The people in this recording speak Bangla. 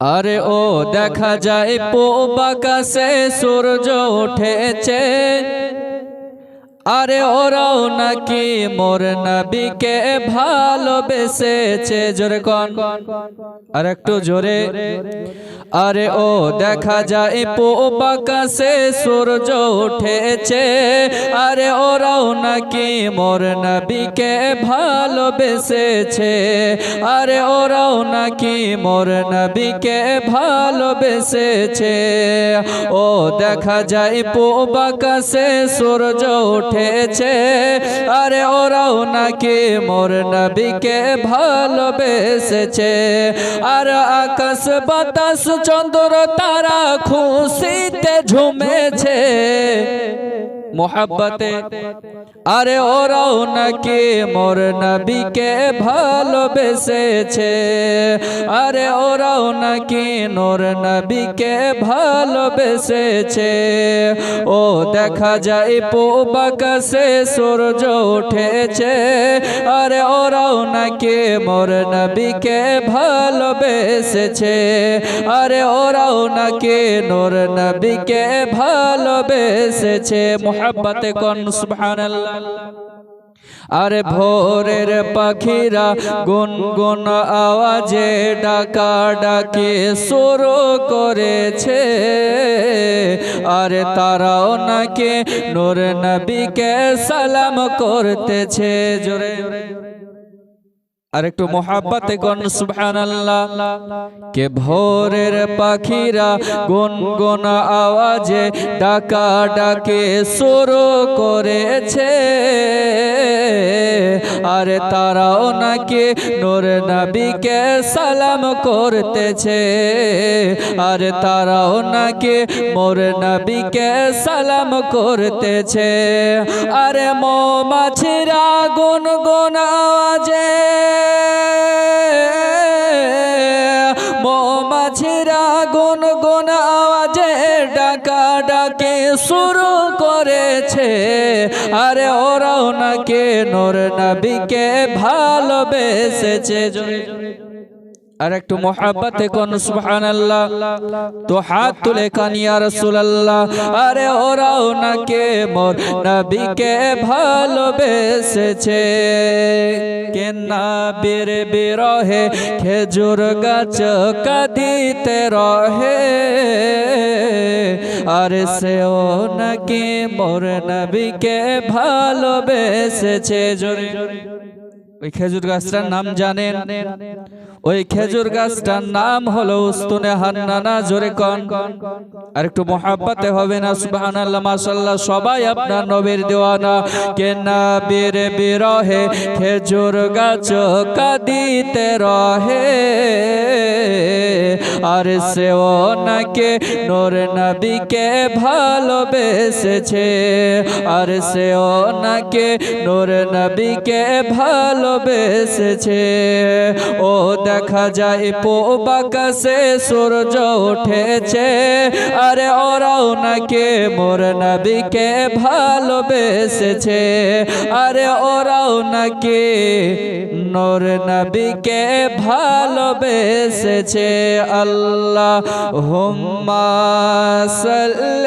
আরে ও দেখা যায় পো বাকাশে সূর্য উঠেছে। আরে ওরাও নাকি মোর নবীকে ভালোবেসেছে, জোরে কন। আর একটু জোরে। আরে ও দেখা যায় পোবাকাশে সূর্য উঠেছে। আরে ওরাও নাকি মোর নবীকে ভালোবেসেছে। আরে ওরাও নাকি মোর নবীকে ভালোবেসেছে। ও দেখা যায় পোবাকাশে সূর্য উঠেছে। আরে ওরাও নাকি মোর নবীকে ভালোবেসেছে। আর আকাশ বাতাস চন্দ্র তারা খুশিতে ঝুমেছে। মোহাব্বতে আরে ওরাও নাকি মোর নবীকে ভালোবেসেছে আরে ওরাও নাকি নোর নবীকে ভালোবেসেছে ও দেখা যায় পোবাকাশে সূর্য উঠেছে আরে ওরাও নাকি মোর নবীকে ভালোবেসেছে আরে ওরাও নাকি নোর নবীকে ভালোবেসেছে মোহাব্বতে কন সুবহানাল্লাহ। আরে ভোরের পাখিরা গুনগুন আওয়াজে ডাকা ডাকে শুরু করেছে। আরে তারাও নাকি নূর নবীকে সালাম করতেছে। জোরে জোরে। আর একটু মোহাব্বতে গন সুবহানাল্লাহ। কে ভোরের পাখিরা গুনগুন আওয়াজে ডাকা ডাকে শুরু করেছে। আরে তারাও নাকি নূর নবীকে সালাম করতেছে। আরে তারাও নাকি মোর নবীকে সালাম করতেছে। আরে মৌমাছিরা গুনগুন আওয়াজে গুন আওয়াজে ডাকা ডাকে শুরু করেছে। আরে ওরাও নাকি নোর নবীকে ভালোবেসেছে। আর একটু মোহাব্বতে কোন, সুবহানাল্লাহ। তো হাত তুলে কানিয়া রাসূলুল্লাহ। আরে ওরাও নাকি মোর নবীকে ভালোবেসেছে। কে নবীর বিরহে খেজুর গাছ কাঁদিতে রহে। আর সেও নাকি মোর নবীকে ভালোবেসেছে জোরে। ওই খেজুর গাছটার নাম জানেন? ওই খেজুর গাছটার নাম হলো উস্তুনে হান্নানা, জোরে কন। আর একটু মহাব্বতে হবে না, সুবহানাল্লাহ, মাশাআল্লাহ, সবাই আপনার নবীর দেওয়ানা। কে নবীর বিরহে খেজুর গাছ কাঁদিতে রহে। আর সেও নাকি নূর নবীকে ভালোবেসেছে। আর সেও নাকি নূর নবীকে ভালোবেসেছে। ও দেখা যায় পোবাকাশে সূর্য উঠেছে। আরে ওরাও নাকি মোর নবীকে ভালোবেসেছে। আরে ওরাও নাকি নূর নবীকে ভালোবেসেছে। আল্লাহ হুম্মা সাল্লি